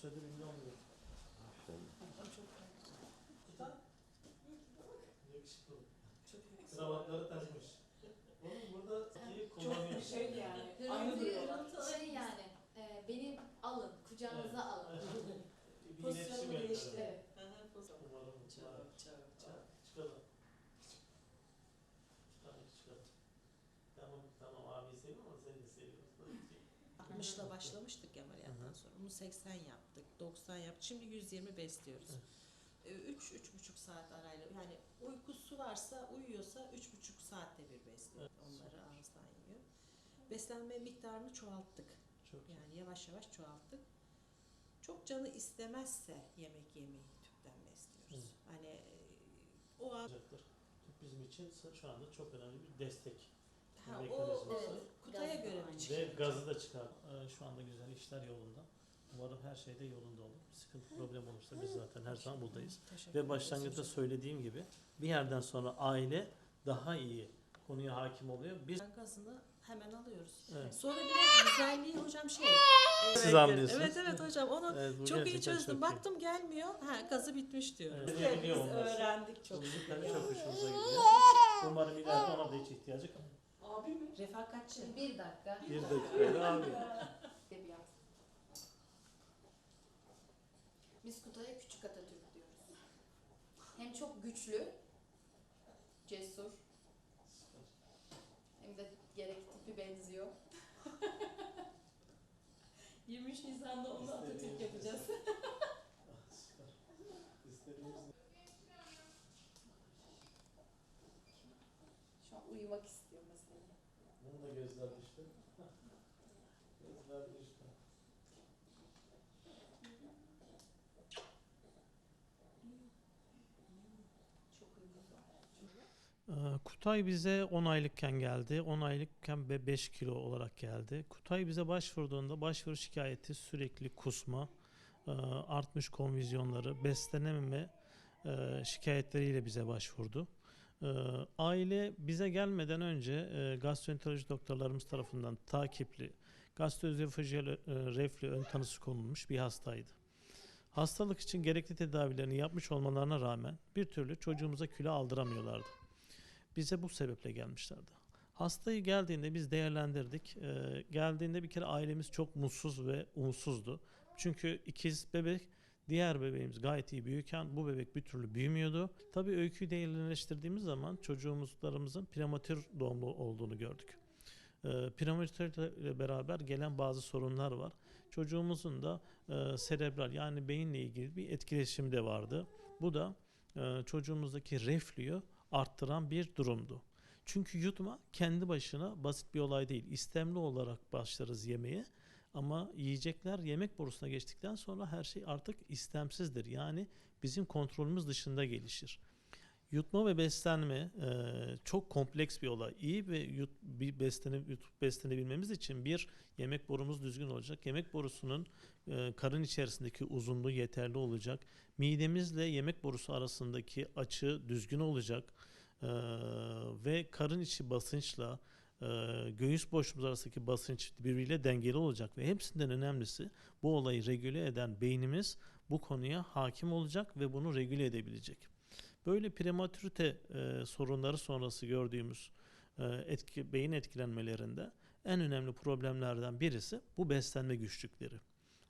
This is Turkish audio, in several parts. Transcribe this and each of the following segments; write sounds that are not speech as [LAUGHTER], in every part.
süredir ünlü oluyor. Tutan. Yakışıklı. Kravatları takmış. Oğlum burada iyi kullanıyor. Şey yani. Aynı duruyorlar. Şey yani, e, beni alın, kucağınıza alın. Bir iletişim Pozisyonu değişti. yapıyor. Evet. Hı hı, pozisyon. Umarım var. Çok çok çok. Çıkalım. Çıkalım çıkalım. Tamam tamam abi seviyorum ama seni de seviyoruz. 60'la başlamıştık ameliyattan sonra. Bunu 80 yaptık, 90 yaptık. Şimdi 120 besliyoruz. 3 üç buçuk saat arayla yani uykusu varsa uyuyorsa üç buçuk saatte bir besliyor. Onları ağızdan yiyor. Beslenme miktarını çoğalttık. Çok iyi. Yani yavaş yavaş çoğalttık. Çok canı istemezse yemek yemeyi tüpten besliyoruz. Hani e, o an olacaktır. Bizim için şu anda çok önemli bir destek. ha, o, Gazı da. Ve gazı da çıkar. Ee, Şu anda güzel işler yolunda. Umarım her şey de yolunda olur. Sıkıntı problem olursa biz zaten her zaman buradayız. Teşekkür Ve ederiz başlangıçta hocam. söylediğim gibi bir yerden sonra aile daha iyi konuya hakim oluyor. Biz Gazını hemen alıyoruz. Evet. Sonra bir de güzelliği hocam şey. Siz Evet, anlıyorsunuz. Evet evet hocam onu [LAUGHS] Evet, bu çok iyi gerçekten çözdüm. çok iyi. Baktım gelmiyor. Ha gazı bitmiş diyor. Evet, Biz biliyor olması. öğrendik çok. Müzikler çok hoşumuza gidiyor. Umarım ileride ona da hiç ihtiyacı kalmaz. Abi mi? Refakatçi. Bir dakika. Bir dakika abi. [LAUGHS] Edebiyat. Biz Kutay'a küçük Atatürk diyoruz. Hem çok güçlü, cesur, hem de gerek tipi benziyor. [LAUGHS] 23 Nisan'da onu Atatürk yapacağız. [LAUGHS] Şu an uyumak istiyor mesela. Bunun da gözler düştü. [LAUGHS] gözler düştü. Ee, Kutay bize 10 aylıkken geldi. 10 aylıkken 5 kilo olarak geldi. Kutay bize başvurduğunda başvuru şikayeti sürekli kusma, e, artmış konvizyonları, beslenememe şikayetleriyle bize başvurdu. E, Aile bize gelmeden önce e, gastroenteroloji doktorlarımız tarafından takipli gastroözofajiyel e, reflü ön tanısı konulmuş bir hastaydı. Hastalık için gerekli tedavilerini yapmış olmalarına rağmen bir türlü çocuğumuza kilo aldıramıyorlardı bize bu sebeple gelmişlerdi. Hastayı geldiğinde biz değerlendirdik. Ee, geldiğinde bir kere ailemiz çok mutsuz ve umutsuzdu. Çünkü ikiz bebek diğer bebeğimiz gayet iyi büyürken bu bebek bir türlü büyümüyordu. Tabii öyküyü değerlendirdiğimiz zaman çocuğumuzlarımızın prematür doğumlu olduğunu gördük. Ee, prematürle beraber gelen bazı sorunlar var. Çocuğumuzun da e, serebral yani beyinle ilgili bir etkileşimi de vardı. Bu da e, çocuğumuzdaki reflüyü arttıran bir durumdu. Çünkü yutma kendi başına basit bir olay değil. İstemli olarak başlarız yemeğe ama yiyecekler yemek borusuna geçtikten sonra her şey artık istemsizdir. Yani bizim kontrolümüz dışında gelişir. Yutma ve beslenme e, çok kompleks bir olay. İyi ve yut, bir beslenip yutup beslenebilmemiz için bir yemek borumuz düzgün olacak. Yemek borusunun e, karın içerisindeki uzunluğu yeterli olacak. Midemizle yemek borusu arasındaki açı düzgün olacak. E, ve karın içi basınçla göğüs boşluğumuz arasındaki basınç birbiriyle dengeli olacak ve hepsinden önemlisi bu olayı regüle eden beynimiz bu konuya hakim olacak ve bunu regüle edebilecek. Böyle prematürite e, sorunları sonrası gördüğümüz e, etki, beyin etkilenmelerinde en önemli problemlerden birisi bu beslenme güçlükleri.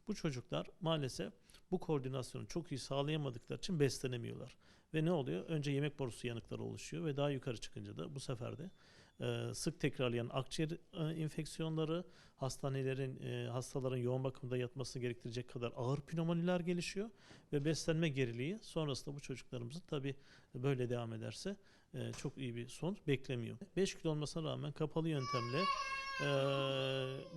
Bu çocuklar maalesef bu koordinasyonu çok iyi sağlayamadıkları için beslenemiyorlar. Ve ne oluyor? Önce yemek borusu yanıkları oluşuyor ve daha yukarı çıkınca da bu sefer de e, sık tekrarlayan akciğer e, infeksiyonları, hastanelerin e, hastaların yoğun bakımda yatmasını gerektirecek kadar ağır pneumoniler gelişiyor ve beslenme geriliği sonrasında bu çocuklarımızın tabi böyle devam ederse e, çok iyi bir sonuç beklemiyor. 5 kilo olmasına rağmen kapalı yöntemle e,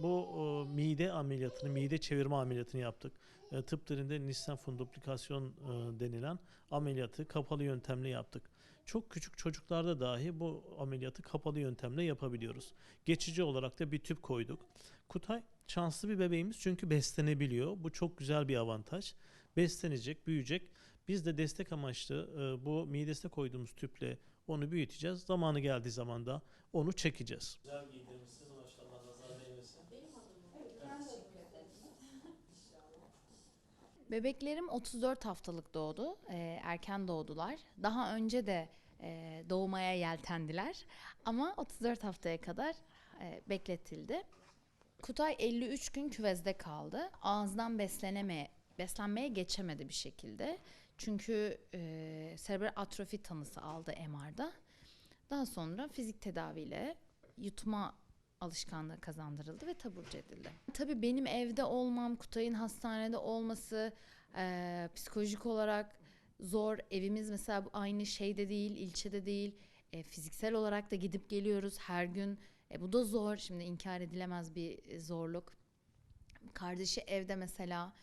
bu e, mide ameliyatını, mide çevirme ameliyatını yaptık. E, tıp dilinde Nissen funduplikasyon e, denilen ameliyatı kapalı yöntemle yaptık. Çok küçük çocuklarda dahi bu ameliyatı kapalı yöntemle yapabiliyoruz. Geçici olarak da bir tüp koyduk. Kutay şanslı bir bebeğimiz çünkü beslenebiliyor. Bu çok güzel bir avantaj. Beslenecek, büyüyecek. Biz de destek amaçlı e, bu midesine koyduğumuz tüple onu büyüteceğiz. Zamanı geldiği zaman da onu çekeceğiz. Güzel Bebeklerim 34 haftalık doğdu. Ee, erken doğdular. Daha önce de e, doğmaya yeltendiler. Ama 34 haftaya kadar e, bekletildi. Kutay 53 gün küvezde kaldı. Ağızdan besleneme, beslenmeye geçemedi bir şekilde. Çünkü e, serebral atrofi tanısı aldı MR'da. Daha sonra fizik tedaviyle yutma alışkanlığı kazandırıldı ve taburcu edildi. Tabii benim evde olmam, Kutay'ın hastanede olması eee, psikolojik olarak zor. Evimiz mesela bu aynı şeyde değil, ilçede değil. E, fiziksel olarak da gidip geliyoruz her gün. E, bu da zor. Şimdi inkar edilemez bir e, zorluk. Kardeşi evde mesela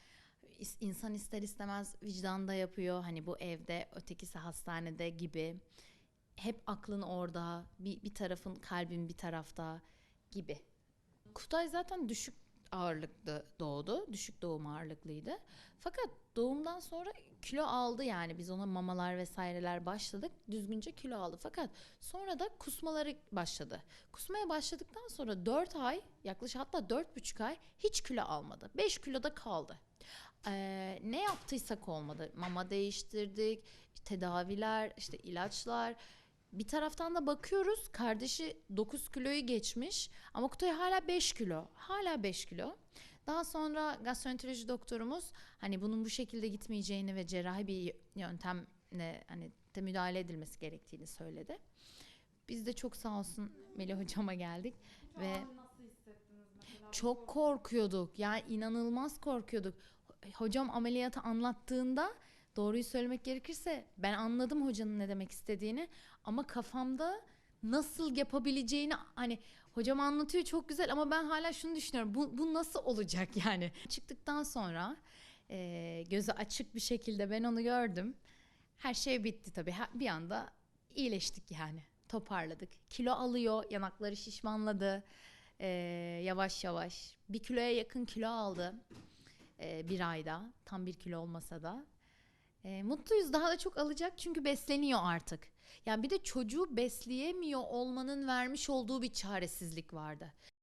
insan ister istemez vicdanda yapıyor. Hani bu evde, ötekisi hastanede gibi. Hep aklın orada, bir, bir tarafın kalbin bir tarafta gibi. Kutay zaten düşük ağırlıklı doğdu. Düşük doğum ağırlıklıydı. Fakat doğumdan sonra kilo aldı yani biz ona mamalar vesaireler başladık. Düzgünce kilo aldı. Fakat sonra da kusmaları başladı. Kusmaya başladıktan sonra 4 ay yaklaşık hatta 4,5 ay hiç kilo almadı. 5 kiloda kaldı. Ee, ne yaptıysak olmadı. Mama değiştirdik, tedaviler, işte ilaçlar. Bir taraftan da bakıyoruz kardeşi 9 kiloyu geçmiş ama Kutay hala 5 kilo. Hala 5 kilo. Daha sonra gastroenteroloji doktorumuz hani bunun bu şekilde gitmeyeceğini ve cerrahi bir yöntemle hani de müdahale edilmesi gerektiğini söyledi. Biz de çok sağ olsun Melih hocama geldik ve çok korkuyorduk. Yani inanılmaz korkuyorduk. Ho- Hocam ameliyatı anlattığında doğruyu söylemek gerekirse ben anladım hocanın ne demek istediğini ama kafamda nasıl yapabileceğini hani hocam anlatıyor çok güzel ama ben hala şunu düşünüyorum. Bu, bu nasıl olacak yani? Çıktıktan sonra e, gözü açık bir şekilde ben onu gördüm. Her şey bitti tabii. Bir anda iyileştik yani. Toparladık. Kilo alıyor, yanakları şişmanladı. Ee, yavaş yavaş. Bir kiloya yakın kilo aldı. Ee, bir ayda. Tam bir kilo olmasa da. Ee, mutluyuz. Daha da çok alacak çünkü besleniyor artık. Yani bir de çocuğu besleyemiyor olmanın vermiş olduğu bir çaresizlik vardı.